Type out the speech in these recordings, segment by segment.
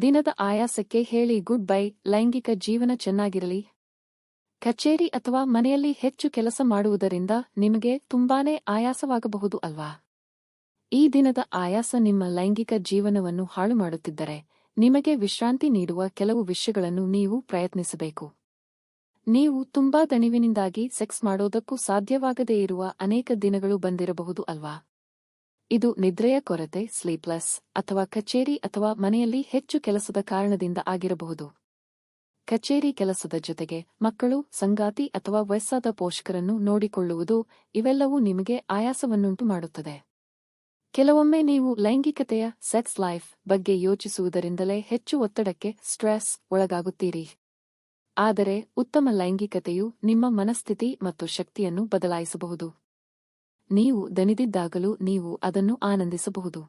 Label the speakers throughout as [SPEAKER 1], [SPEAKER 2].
[SPEAKER 1] ದಿನದ ಆಯಾಸಕ್ಕೆ ಹೇಳಿ good bye, ಲೈಂಗಿಕ ಜೀವನ ಚೆನ್ನಾಗಿರಲಿ. ಕಚೇರಿ ಅಥವಾ ಮನೆಯಲ್ಲಿ ಹೆಚ್ಚು ಕೆಲಸ ಮಾಡುವುದರಿಂದ ನಿಮಗೆ ತುಂಬಾನೇ ಆಯಾಸವಾಗಬಹುದು ಅಲ್ವಾ? ಈ ದಿನದ ಆಯಾಸ ನಿಮ್ಮ ಲೈಂಗಿಕ ಜೀವನವನ್ನು ಹಾಳು ಮಾಡುತ್ತಿದ್ದರೆ, ನಿಮಗೆ ವಿಶ್ರಾಂತಿ ನೀಡುವ ಕೆಲವು ವಿಷಯಗಳನ್ನು ನೀವು ಪ್ರಯತ್ನಿಸಬೇಕು. ನೀವು ತುಂಬಾ ದಣಿವಿನಿಂದಾಗಿ ಸೆಕ್ಸ್ ಮಾಡೋದಕ್ಕೂ ಸಾಧ್ಯವಾಗದೇ ಇರುವ ಅನೇಕ ದಿನಗಳು ಬಂದಿರಬಹುದು ಅಲ್ವಾ? ಇದು ನಿದ್ರೆಯ ಕೊರತೆ ಸ್ಲೀಪ್ಲೆಸ್ ಅಥವಾ ಕಚೇರಿ ಅಥವಾ ಮನೆಯಲ್ಲಿ ಹೆಚ್ಚು ಕೆಲಸದ ಕಾರಣದಿಂದ ಆಗಿರಬಹುದು. ಕಚೇರಿ ಕೆಲಸದ ಜೊತೆಗೆ ಮಕ್ಕಳು, ಸಂಗಾತಿ ಅಥವಾ ವಯಸ್ಸಾದ ಪೋಷಕರನ್ನು ನೋಡಿಕೊಳ್ಳುವುದು ಇವೆಲ್ಲವೂ ನಿಮಗೆ ಆಯಾಸವನ್ನುಂಟು ಮಾಡುತ್ತದೆ. ಕೆಲವೊಮ್ಮೆ ನೀವು ಲೈಂಗಿಕತೆಯ ಸೆಕ್ಸ್ ಲೈಫ್ ಬಗ್ಗೆ ಯೋಚಿಸುವುದರಿಂದಲೇ ಹೆಚ್ಚು ಒತ್ತಡಕ್ಕೆ ಸ್ಟ್ರೆಸ್ ಒಳಗಾಗುತ್ತೀರಿ. ಆದರೆ ಉತ್ತಮ ಲೈಂಗಿಕತೆಯು ನಿಮ್ಮ ಮನಸ್ಥಿತಿ ಮತ್ತು ಶಕ್ತಿಯನ್ನು ಬದಲಾಯಿಸಬಹುದು. ನೀವು ದಣಿದಿದ್ದಾಗಲೂ ನೀವು ಅದನ್ನು ಆನಂದಿಸಬಹುದು.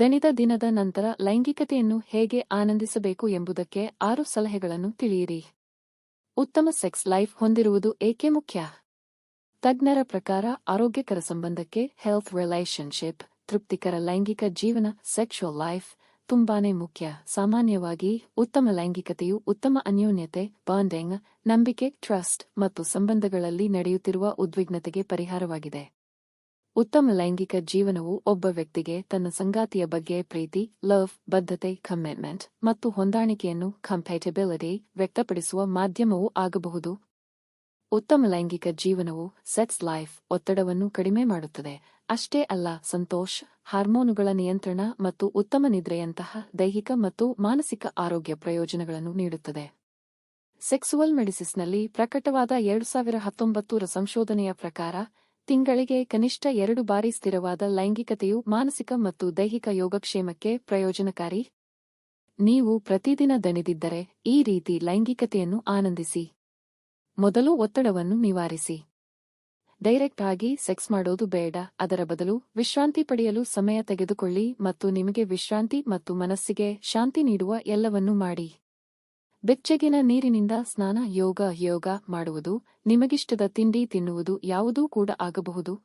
[SPEAKER 1] ದಣಿದ ದಿನದ ನಂತರ ಲೈಂಗಿಕತೆಯನ್ನು ಹೇಗೆ ಆನಂದಿಸಬೇಕು ಎಂಬುದಕ್ಕೆ ಆರು ಸಲಹೆಗಳನ್ನು ತಿಳಿಯಿರಿ. ಉತ್ತಮ ಸೆಕ್ಸ್ ಲೈಫ್ ಹೊಂದಿರುವುದು ಏಕೆ ಮುಖ್ಯ? ತಜ್ಞರ ಪ್ರಕಾರ ಆರೋಗ್ಯಕರ ಸಂಬಂಧಕ್ಕೆ ಹೆಲ್ತ್ ರಿಲೇಶನ್ಶಿಪ್ ತೃಪ್ತಿಕರ ಲೈಂಗಿಕ ಜೀವನ ಸೆಕ್ಷುವಲ್ ಲೈಫ್ ತುಂಬಾನೇ ಮುಖ್ಯ. ಸಾಮಾನ್ಯವಾಗಿ ಉತ್ತಮ ಲೈಂಗಿಕತೆಯು ಉತ್ತಮ ಅನ್ಯೋನ್ಯತೆ, ಬಾಂಡಿಂಗ್, ನಂಬಿಕೆ ಟ್ರಸ್ಟ್ ಮತ್ತು ಸಂಬಂಧಗಳಲ್ಲಿ ನಡೆಯುತ್ತಿರುವ ಉದ್ವಿಗ್ನತೆಗೆ ಪರಿಹಾರವಾಗಿದೆ. ಉತ್ತಮ ಲೈಂಗಿಕ ಜೀವನವು ಒಬ್ಬ ವ್ಯಕ್ತಿಗೆ ತನ್ನ ಸಂಗಾತಿಯ ಬಗ್ಗೆ ಪ್ರೀತಿ ಲವ್ ಬದ್ಧತೆ ಕಮಿಟ್ಮೆಂಟ್ ಮತ್ತು ಹೊಂದಾಣಿಕೆಯನ್ನು ಕಂಪ್ಯಾಟಬಿಲಿಟಿ ವ್ಯಕ್ತಪಡಿಸುವ ಮಾಧ್ಯಮವೂ ಆಗಬಹುದು. ಉತ್ತಮ ಲೈಂಗಿಕ ಜೀವನವು ಸೆಕ್ಸ್ ಲೈಫ್ ಒತ್ತಡವನ್ನು ಕಡಿಮೆ ಮಾಡುತ್ತದೆ. ಅಷ್ಟೇ ಅಲ್ಲ, ಸಂತೋಷ್, ಹಾರ್ಮೋನುಗಳ ನಿಯಂತ್ರಣ ಮತ್ತು ಉತ್ತಮ ನಿದ್ರೆಯಂತಹ ದೈಹಿಕ ಮತ್ತು ಮಾನಸಿಕ ಆರೋಗ್ಯ ಪ್ರಯೋಜನಗಳನ್ನು ನೀಡುತ್ತದೆ. ಸೆಕ್ಸುವಲ್ ಮೆಡಿಸಿಸ್ನಲ್ಲಿ ಪ್ರಕಟವಾದ ಎರಡು ಸಾವಿರ ಹತ್ತೊಂಬತ್ತರ ಸಂಶೋಧನೆಯ ಪ್ರಕಾರ, ತಿಂಗಳಿಗೆ ಕನಿಷ್ಠ ಎರಡು ಬಾರಿ ಸ್ಥಿರವಾದ ಲೈಂಗಿಕತೆಯು ಮಾನಸಿಕ ಮತ್ತು ದೈಹಿಕ ಯೋಗಕ್ಷೇಮಕ್ಕೆ ಪ್ರಯೋಜನಕಾರಿ. ನೀವು ಪ್ರತಿದಿನ ದಣಿದಿದ್ದರೆ ಈ ರೀತಿ ಲೈಂಗಿಕತೆಯನ್ನು ಆನಂದಿಸಿ. ಮೊದಲು ಒತ್ತಡವನ್ನು ನಿವಾರಿಸಿ. ಡೈರೆಕ್ಟ್ ಆಗಿ ಸೆಕ್ಸ್ ಮಾಡೋದು ಬೇಡ, ಅದರ ಬದಲು ವಿಶ್ರಾಂತಿ ಪಡೆಯಲು ಸಮಯ ತೆಗೆದುಕೊಳ್ಳಿ ಮತ್ತು ನಿಮಗೆ ವಿಶ್ರಾಂತಿ ಮತ್ತು ಮನಸ್ಸಿಗೆ ಶಾಂತಿ ನೀಡುವ ಎಲ್ಲವನ್ನೂ ಮಾಡಿ. ಬೆಚ್ಚಗಿನ ನೀರಿನಿಂದ ಸ್ನಾನ, ಯೋಗ ಯೋಗ ಮಾಡುವುದು, ನಿಮಗಿಷ್ಟದ ತಿಂಡಿ ತಿನ್ನುವುದು ಯಾವುದೂ ಕೂಡ ಆಗಬಹುದು.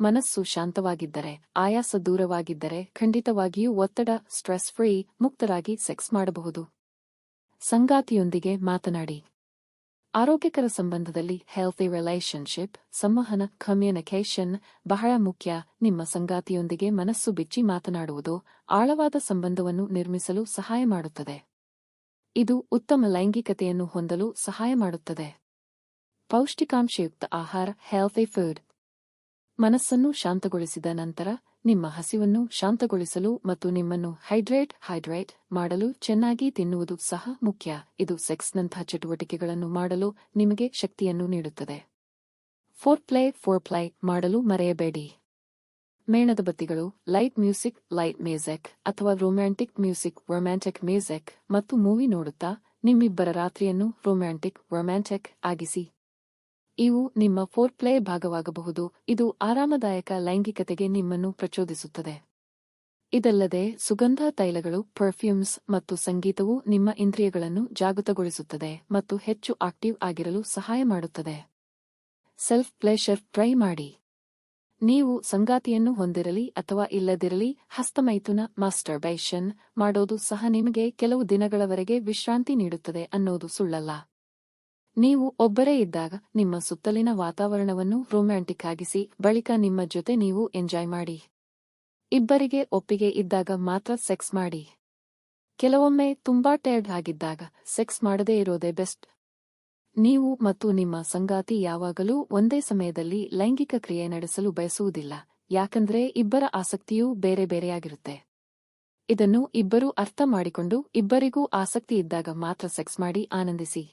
[SPEAKER 1] ಮನಸ್ಸು ಶಾಂತವಾಗಿದ್ದರೆ, ಆಯಾಸ ದೂರವಾಗಿದ್ದರೆ ಖಂಡಿತವಾಗಿಯೂ ಒತ್ತಡ, ಸ್ಟ್ರೆಸ್ ಫ್ರೀ, ಮುಕ್ತರಾಗಿ ಸೆಕ್ಸ್ ಮಾಡಬಹುದು. ಸಂಗಾತಿಯೊಂದಿಗೆ ಮಾತನಾಡಿ. ಆರೋಗ್ಯಕರ ಸಂಬಂಧದಲ್ಲಿ ಹೆಲ್ತಿ ರಿಲೇಷನ್ಶಿಪ್ ಸಂವಹನ ಕಮ್ಯುನಿಕೇಷನ್ ಬಹಳ ಮುಖ್ಯ. ನಿಮ್ಮ ಸಂಗಾತಿಯೊಂದಿಗೆ ಮನಸ್ಸು ಬಿಚ್ಚಿ ಮಾತನಾಡುವುದು ಆಳವಾದ ಸಂಬಂಧವನ್ನು ನಿರ್ಮಿಸಲು ಸಹಾಯ ಮಾಡುತ್ತದೆ. ಇದು ಉತ್ತಮ ಲೈಂಗಿಕತೆಯನ್ನು ಹೊಂದಲು ಸಹಾಯ ಮಾಡುತ್ತದೆ. ಪೌಷ್ಟಿಕಾಂಶಯುಕ್ತ ಆಹಾರ ಹೆಲ್ತಿ ಫುಡ್ ಮನಸ್ಸನ್ನು ಶಾಂತಗೊಳಿಸಿದ ನಂತರ ನಿಮ್ಮ ಹಸಿವನ್ನು ಶಾಂತಗೊಳಿಸಲು ಮತ್ತು ನಿಮ್ಮನ್ನು ಹೈಡ್ರೇಟ್ ಹೈಡ್ರೇಟ್ ಮಾಡಲು ಚೆನ್ನಾಗಿ ತಿನ್ನುವುದು ಸಹ ಮುಖ್ಯ. ಇದು ಸೆಕ್ಸ್ನಂತಹ ಚಟುವಟಿಕೆಗಳನ್ನು ಮಾಡಲು ನಿಮಗೆ ಶಕ್ತಿಯನ್ನು ನೀಡುತ್ತದೆ. ಫೋರ್ ಪ್ಲೇ ಫೋರ್ ಪ್ಲೈ ಮಾಡಲು ಮರೆಯಬೇಡಿ. ಮೇಣದ ಬತ್ತಿಗಳು, ಲೈಟ್ ಮ್ಯೂಸಿಕ್ ಲೈಟ್ ಮ್ಯೂಸಿಕ್ ಅಥವಾ ರೊಮ್ಯಾಂಟಿಕ್ ಮ್ಯೂಸಿಕ್ ರೊಮ್ಯಾಂಟಿಕ್ ಮ್ಯೂಸಿಕ್ ಮತ್ತು ಮೂವಿ ನೋಡುತ್ತಾ ನಿಮ್ಮಿಬ್ಬರ ರಾತ್ರಿಯನ್ನು ರೊಮ್ಯಾಂಟಿಕ್ ರೊಮ್ಯಾಂಟಿಕ್ ಆಗಿಸಿ. ಇವು ನಿಮ್ಮ ಫೋರ್ ಪ್ಲೇ ಭಾಗವಾಗಬಹುದು. ಇದು ಆರಾಮದಾಯಕ ಲೈಂಗಿಕತೆಗೆ ನಿಮ್ಮನ್ನು ಪ್ರಚೋದಿಸುತ್ತದೆ. ಇದಲ್ಲದೆ ಸುಗಂಧ ತೈಲಗಳು ಪರ್ಫ್ಯೂಮ್ಸ್ ಮತ್ತು ಸಂಗೀತವು ನಿಮ್ಮ ಇಂದ್ರಿಯಗಳನ್ನು ಜಾಗೃತಗೊಳಿಸುತ್ತದೆ ಮತ್ತು ಹೆಚ್ಚು ಆಕ್ಟಿವ್ ಆಗಿರಲು ಸಹಾಯ ಮಾಡುತ್ತದೆ. ಸೆಲ್ಫ್ ಪ್ಲೇಷರ್ ಟ್ರೈ ಮಾಡಿ. ನೀವು ಸಂಗಾತಿಯನ್ನು ಹೊಂದಿರಲಿ ಅಥವಾ ಇಲ್ಲದಿರಲಿ, ಹಸ್ತಮೈಥುನ ಮಾಸ್ಟರ್ಬೈಷನ್ ಮಾಡೋದು ಸಹ ನಿಮಗೆ ಕೆಲವು ದಿನಗಳವರೆಗೆ ವಿಶ್ರಾಂತಿ ನೀಡುತ್ತದೆ ಅನ್ನೋದು ಸುಳ್ಳಲ್ಲ. ನೀವು ಒಬ್ಬರೇ ಇದ್ದಾಗ ನಿಮ್ಮ ಸುತ್ತಲಿನ ವಾತಾವರಣವನ್ನು ರೊಮ್ಯಾಂಟಿಕ್ ಆಗಿಸಿ, ಬಳಿಕ ನಿಮ್ಮ ಜೊತೆ ನೀವು ಎಂಜಾಯ್ ಮಾಡಿ. ಇಬ್ಬರಿಗೆ ಒಪ್ಪಿಗೆ ಇದ್ದಾಗ ಮಾತ್ರ ಸೆಕ್ಸ್ ಮಾಡಿ. ಕೆಲವೊಮ್ಮೆ ತುಂಬಾ ಟೈರ್ಡ್ ಆಗಿದ್ದಾಗ ಸೆಕ್ಸ್ ಮಾಡದೇ ಇರೋದೇ ಬೆಸ್ಟ್ ನೀವು ಮತ್ತು ನಿಮ್ಮ ಸಂಗಾತಿ ಯಾವಾಗಲೂ ಒಂದೇ ಸಮಯದಲ್ಲಿ ಲೈಂಗಿಕ ಕ್ರಿಯೆ ನಡೆಸಲು ಬಯಸುವುದಿಲ್ಲ, ಯಾಕಂದ್ರೆ ಇಬ್ಬರ ಆಸಕ್ತಿಯೂ ಬೇರೆ ಬೇರೆಯಾಗಿರುತ್ತೆ. ಇದನ್ನು ಇಬ್ಬರೂ ಅರ್ಥ ಮಾಡಿಕೊಂಡು ಇಬ್ಬರಿಗೂ ಆಸಕ್ತಿ ಇದ್ದಾಗ ಮಾತ್ರ ಸೆಕ್ಸ್ ಮಾಡಿ ಆನಂದಿಸಿ.